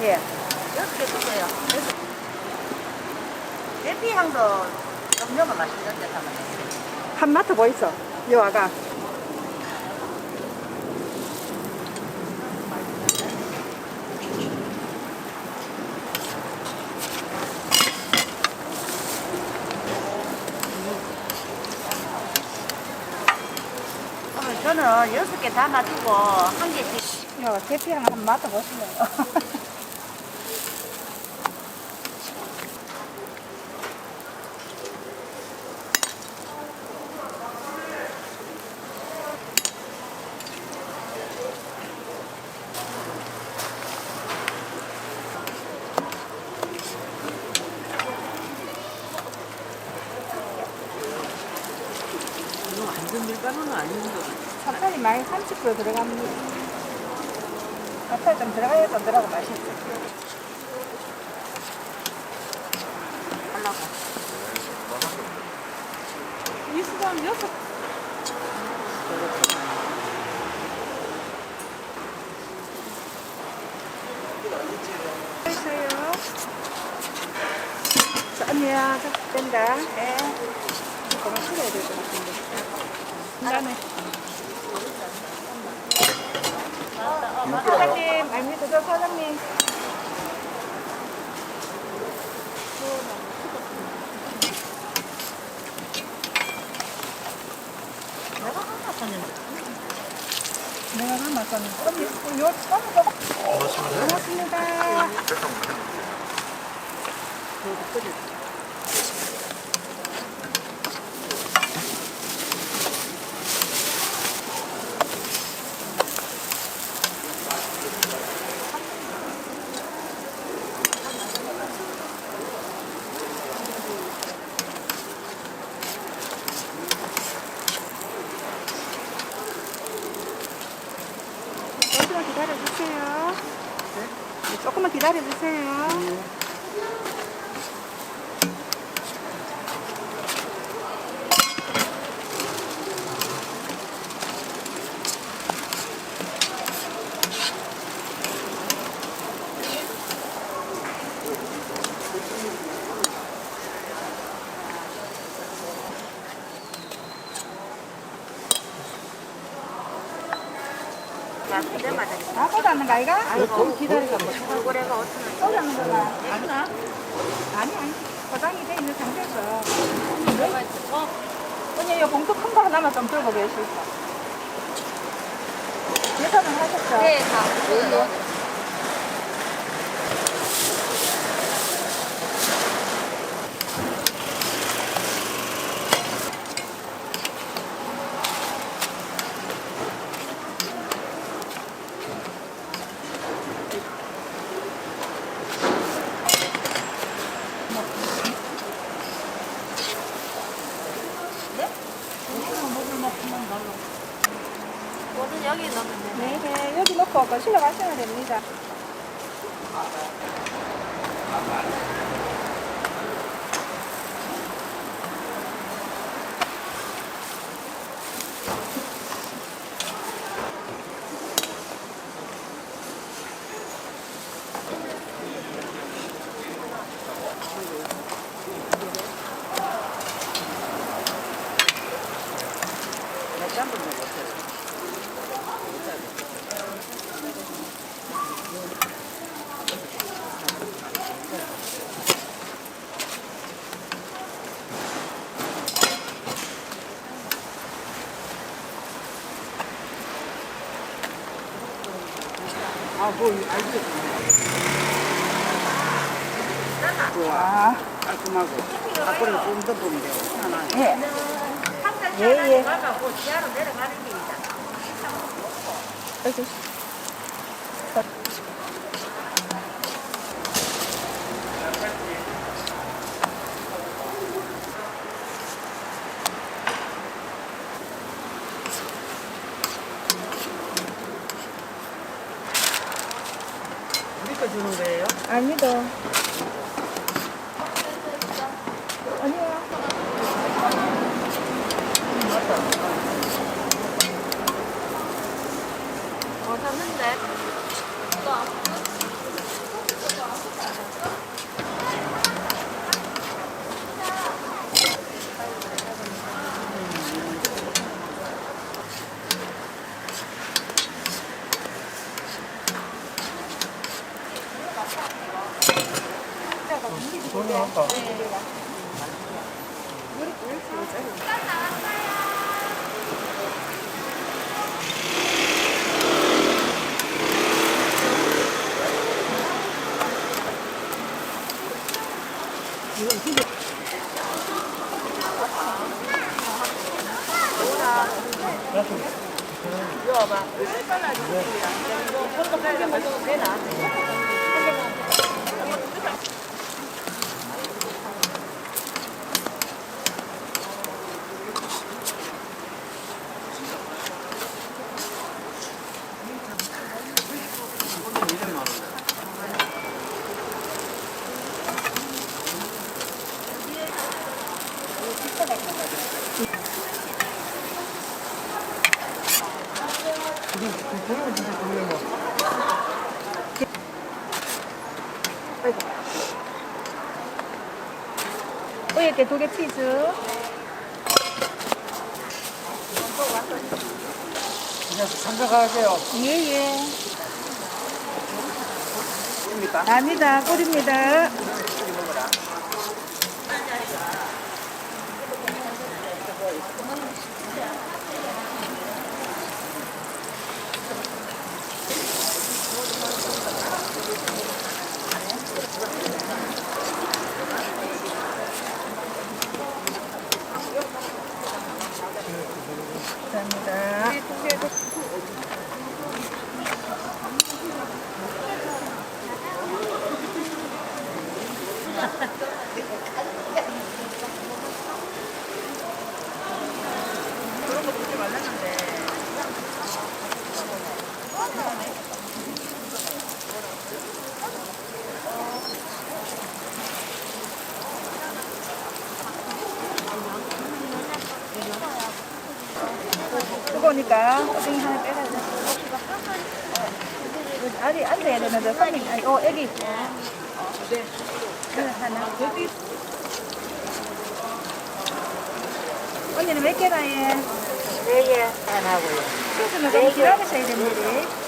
예. 여섯 개 주세요. 대피 향도 음료가 맛있는데 담아. 한 마트 뭐 있어? 요 아가. 저는 여섯 개 담아두고 한 개씩. 요 대피향 한 마트 보시면. 이 완전 밀가루는 아닌데. 사탕이 많이 30% 들어갑니다. 사탕 좀 들어가야 좀 들어가 맛있어. 하려고. 이 수당 여섯. 있어요. 자, 언니야, 된다. 예. 그만 풀어야 될 것 같은데. 나네. 사장님, 아닙니다. 저 사장님. 내가 하나 샀는데. 내가 하나 쌌는데. 언니, 요, 너무 조금. 고맙습니다. 조금만 기다려주세요. 네, 조금만 기다려주세요. 야, 그때 맞아. 아, 또 잡는 거 아이가? 아이고, 기다리가 뭐. 얼굴에가 어쩌면. 또 잡는 거가? 아니, 아니. 포장이 돼 있는 상태에서. 어? 언니, 이 봉투 큰 거 하나만 좀 들고 계실까? 예산은 하셨죠? 네, 다. 뭐든 여기 넣으면 돼. 네, 네. 여기 놓고 거실로 가시면 됩니다. 아, 뭐, 알지? 아, 깔끔하고. 앞으로 좀더 보면 돼요. 예. 예, 예. 가갖고 지하로 내려가는 게 있잖아. 여기. 우리 거 주는 거예요? 아니다. 됐는데. 조용하다. 네. 이거. 아까 보면 진짜 좋네 뭐. 위에 두개 치즈. 그냥 참석하세요. 예예. 입니까? 아니다. 꿀입니다. 뜨거우니까 어디 하나 빼가자. 이거 아니 앉아야 되는데 손님 아니 어 애기. 네. 하나. 여기. 언니는 몇 개나 해? 예예. 안 하고요. 소스는 좀 기다리셔야 됩니다.